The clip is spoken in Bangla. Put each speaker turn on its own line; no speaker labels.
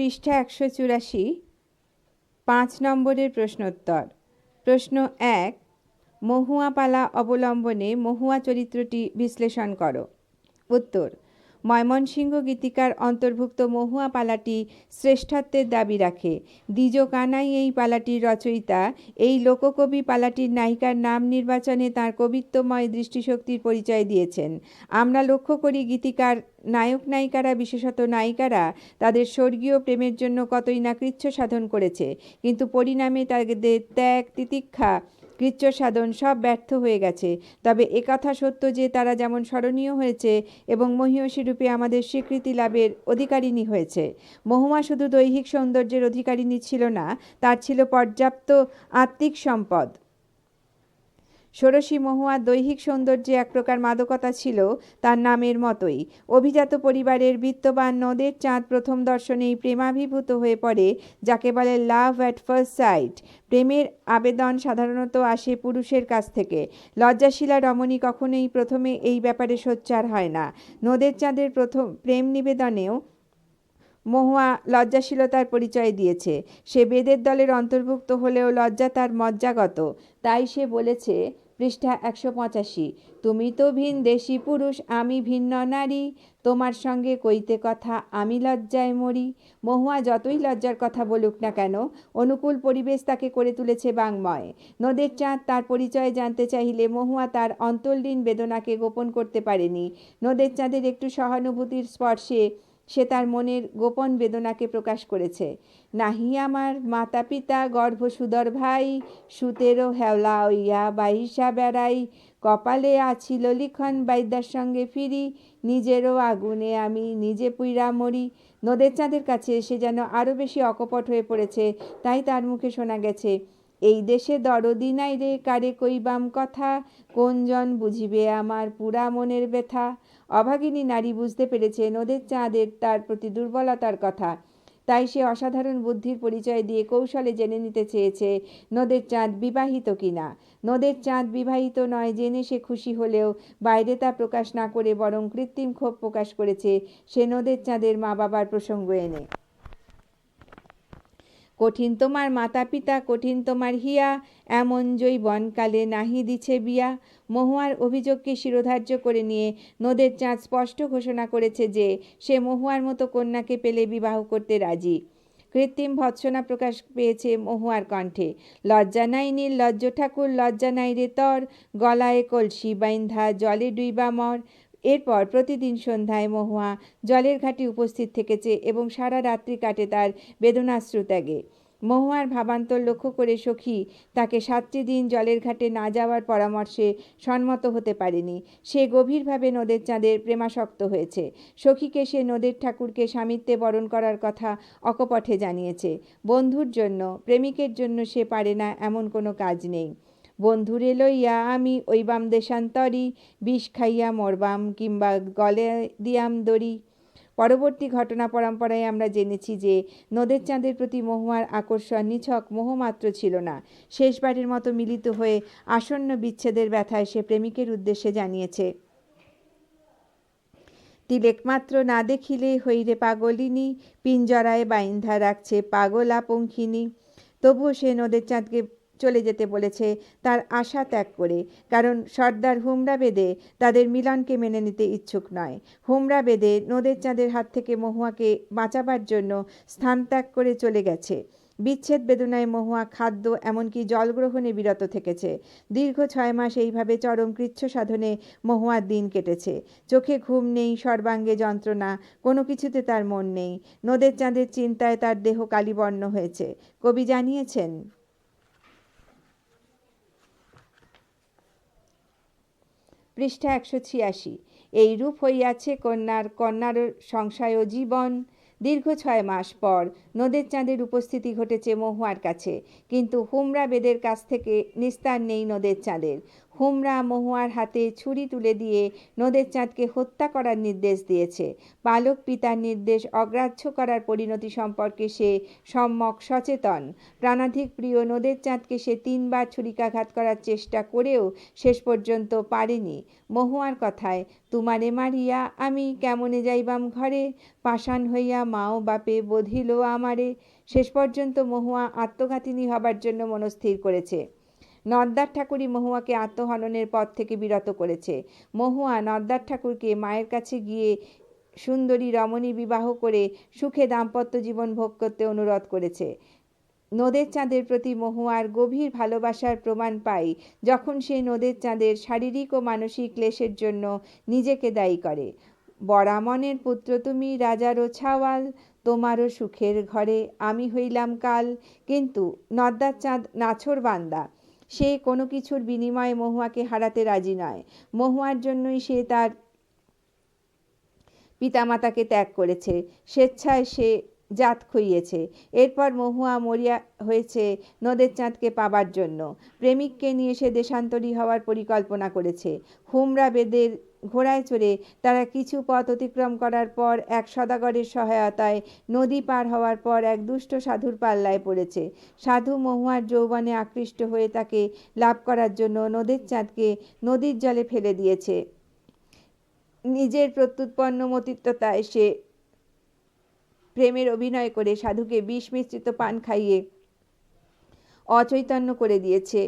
পৃষ্ঠা একশো চুরাশি, পাঁচ নম্বরের প্রশ্নোত্তর। প্রশ্ন এক মহুয়া পালা অবলম্বনে মহুয়া চরিত্রটি বিশ্লেষণ করো। উত্তর ময়মনসিংহ গীতিকার অন্তর্ভুক্ত মহুয়া পালাটি শ্রেষ্ঠত্বের দাবি রাখে। দ্বিজ কানাই এই পালাটির রচয়িতা। এই লোককবি পালাটির নায়িকার নাম নির্বাচনে তার কবিত্বময় দৃষ্টিশক্তির পরিচয় দিয়েছেন। আমরা লক্ষ্য করি গীতিকার নায়ক নায়িকারা, বিশেষত নায়িকারা, তাদের স্বর্গীয় প্রেমের জন্য কতই না কৃচ্ছ সাধন করেছে। কিন্তু পরিণামে তাদের ত্যাগ, তিতিক্ষা কৃচ্ছ সাধন সব ব্যর্থ হয়ে গেছে। তবে একথা সত্য যে তারা যেমন স্মরণীয় হয়েছে এবং মহীয়সী রূপে আমাদের স্বীকৃতি লাভের অধিকারিণী হয়েছে। মহুমা শুধু দৈহিক সৌন্দর্যের অধিকারিণী ছিল না, তার ছিল পর্যাপ্ত আত্মিক সম্পদ। ষোড়শী মহুয়ার দৈহিক সৌন্দর্যে এক প্রকার মাদকতা ছিল তার নামের মতোই। অভিজাত পরিবারের বিত্তবান নদের চাঁদ প্রথম দর্শনেই প্রেমাভিভূত হয়ে পড়ে, যাকে বলে লাভ অ্যাট ফার্স্ট সাইট। প্রেমের আবেদন সাধারণত আসে পুরুষের কাছ থেকে। লজ্জাশীলা রমণী কখনোই প্রথমে এই ব্যাপারে সোচ্চার হয় না। নদের চাঁদের প্রথম প্রেম নিবেদনেও মহুয়া লজ্জাশীলতার পরিচয় দিয়েছে। সে বেদের দলের অন্তর্ভুক্ত হলেও লজ্জা তার মজ্জাগত। তাই সে বলেছে, পৃষ্ঠা একশো পঁচাশি, তুমি তো ভিন দেশি পুরুষ, আমি ভিন্ন নারী, তোমার সঙ্গে কইতে কথা আমি লজ্জায় মরি মহুয়া যতই লজ্জার কথা বলুক না কেন, অনুকূল পরিবেশ তাকে করে তুলেছে বাংময়। নদের চাঁদ তার পরিচয় জানতে চাইলে মহুয়া তার অন্তর্লীন বেদনাকে গোপন করতে পারেনি। নদের চাঁদের একটু সহানুভূতির স্পর্শে সে তার মনের গোপন বেদনাকে প্রকাশ করেছে। নাহি আমার মাতা পিতা গর্ভসুদর ভাই, সুতেরও হেওলা হইয়া বাহিসা বেড়াই, কপালে আছিল লিখন বাইদ্যার সঙ্গে ফিরি, নিজেরও আগুনে আমি নিজে পুইরা মরি। নদের চাঁদের কাছে সে যেন আরও বেশি অকপট হয়ে পড়েছে, তাই তার মুখে শোনা গেছে এই দেশে দরদি নাই রে, কারে কইবাম কথা? কোনজন বুঝিবে আমার পুরা মনের ব্যথা? অভাগিনী নারী বুঝতে পেরেছে নদের চাঁদের তার প্রতি দুর্বলতার কথা। তাই সে অসাধারণ বুদ্ধির পরিচয় দিয়ে কৌশলে জেনে নিতে চেয়েছে, নদের চাঁদ বিবাহিত কিনা? নদের চাঁদ বিবাহিত নয়, জেনে সে খুশি হলেও বাইরে তা প্রকাশ না করে বরং কৃত্রিম ক্ষোভ প্রকাশ করেছে। সে নদের চাঁদের মা বাবার প্রসঙ্গ এনে। কঠিন তোমার মাতা পিতা কঠিন তোমার হিয়া, এমন বনকালে নাহি দিছে বিয়া। মহুয়ার অভিযোগকে শিরোধার্য করে নিয়ে নদের চাঁদ স্পষ্ট ঘোষণা করেছে যে, সে মহুয়ার মতো কন্যাকে পেলে বিবাহ করতে রাজি। কৃত্রিম ভৎসনা প্রকাশ পেয়েছে মহুয়ার কণ্ঠে। লজ্জা নাই নীল লজ্জ ঠাকুর, লজ্জা নাই রে তর, গলায় কলসি বাইন্ধা জলে ডুইবা মর। এরপর প্রতিদিন সন্ধ্যায় মহুয়া জলের ঘাটে উপস্থিত থেকেছে এবং সারা রাত্রি কাটে তার বেদনাশ্রু ত্যাগে। মহুয়ার ভাবান্তর লক্ষ্য করে সখী তাকে সাতটি দিন জলের ঘাটে না যাওয়ার পরামর্শে সম্মত হতে পারেনি। সে গভীরভাবে নদের চাঁদের প্রেমাসক্ত হয়েছে। সখীকে সে নদের ঠাকুরকে স্বামিত্বে বরণ করার কথা অকপটে জানিয়েছে। বন্ধুর জন্য, প্রেমিকের জন্য সে পারে না এমন কোনো কাজ নেই। বন্ধুরে লইয়া আমি ওইবাম দেশান্তরি, বিষ খাইয়া মরবাম কিংবা গলে দিয়াম দড়ি। পরবর্তী ঘটনা পরম্পরায় আমরা জেনেছি যে, নদের চাঁদের প্রতি মহুয়ার আকর্ষণ নিছক মোহমাত্র ছিল না। শেষবারের মতো মিলিত হয়ে আসন্ন বিচ্ছেদের ব্যথায় সে প্রেমিকের উদ্দেশ্যে জানিয়েছে তিলেকমাত্র না দেখিলে হইরে পাগলিনী, পিঞ্জরায় বাইন্ধা রাখছে পাগলা পঙ্খিনী তবুও সে নদের চাঁদকে চলে যেতে বলেছে তার আশা ত্যাগ করে। কারণ সর্দার হুমরা বেদে তাদের মিলনকে মেনে নিতে ইচ্ছুক নয়। হুমরা বেদে নদের চাঁদের হাত থেকে মহুয়াকে বাঁচাবার জন্য স্থান ত্যাগ করে চলে গেছে। বিচ্ছেদ বেদনায় মহুয়া খাদ্য এমনকি জলগ্রহণে বিরত থেকেছে। দীর্ঘ ছয় মাস এইভাবে চরম কৃচ্ছ সাধনে মহুয়ার দিন কেটেছে। চোখে ঘুম নেই, সর্বাঙ্গে যন্ত্রণা, কোনো কিছুতে তার মন নেই। নদের চাঁদের চিন্তায় তার দেহ কালিবর্ণ হয়েছে। কবি জানিয়েছেন পৃষ্ঠা একশো ছিয়াশি। এই রূপ হইয়াছে কন্যার কন্যার সংশয় ও জীবন। দীর্ঘ ছয় মাস পর নদের চাঁদের উপস্থিতি ঘটেছে মহুয়ার কাছে। কিন্তু হুমরা বেদের কাছ থেকে নিস্তার নেই নদের চাঁদের। হুমরা মহুয়ার হাতে ছুরি তুলে দিয়ে নদের চাঁদকে হত্যা করার নির্দেশ দিয়েছে। বালক পিতার নির্দেশ অগ্রাহ্য করার পরিণতি সম্পর্কে সে সম্যক সচেতন। প্রাণাধিক প্রিয় নদের চাঁদকে সে তিনবার ছুরিকাঘাত করার চেষ্টা করেও শেষ পর্যন্ত পারেনি। মহুয়ার কথায়, তুমারে মারিয়া আমি কেমনে যাইবাম ঘরে? পাষাণ হইয়া মাও বাপে বধিল আমারে। শেষ পর্যন্ত মহুয়া আত্মঘাতিনী হবার জন্য মনস্থির করেছে। নদ্দার ঠাকুরই মহুয়াকে আত্মহননের পথ থেকে বিরত করেছে। মহুয়া নদ্দার ঠাকুরকে মায়ের কাছে গিয়ে সুন্দরী রমণী বিবাহ করে সুখে দাম্পত্য জীবন ভোগ করতে অনুরোধ করেছে। নদের চাঁদের প্রতি মহুয়ার গভীর ভালোবাসার প্রমাণ পাই যখন সে নদের চাঁদের শারীরিক ও মানসিক ক্লেশের জন্য নিজেকে দায়ী করে। বরামনের পুত্র তুমি, রাজারও ছাওয়াল, তোমারও সুখের ঘরে আমি হইলাম কাল। কিন্তু নদ্দার চাঁদ নাছর বান্দা। সে কোনো কিছুর বিনিময়ে মহুয়াকে হারাতে রাজি নয়। মহুয়ার জন্যই সে তার পিতামাতাকে ত্যাগ করেছে। স্বেচ্ছায় সে জাত খুইয়েছে। এরপর মহুয়া মরিয়া হয়েছে নদের চাঁদকে পাবার জন্য। প্রেমিককে নিয়ে সে দেশান্তরী হওয়ার পরিকল্পনা করেছে। হুমরা বেদের ঘোড়ায় চড়ে তারা কিছু পথ অতিক্রম করার পর এক সদাগরের সহায়তায় নদী পার হওয়ার পর এক দুষ্ট সাধুর পাল্লায় পড়েছে। সাধু মহুয়ার যৌবনে আকৃষ্ট হয়ে তাকে লাভ করার জন্য নদের চাঁদকে নদীর জলে ফেলে দিয়েছে। নিজের প্রত্যুৎপন্ন মতিত্বতায় সে প্রেমের অভিনয় করে সাধুকে বিষ মিশ্রিত পান খাইয়ে অচৈতন্য করে দিয়েছে।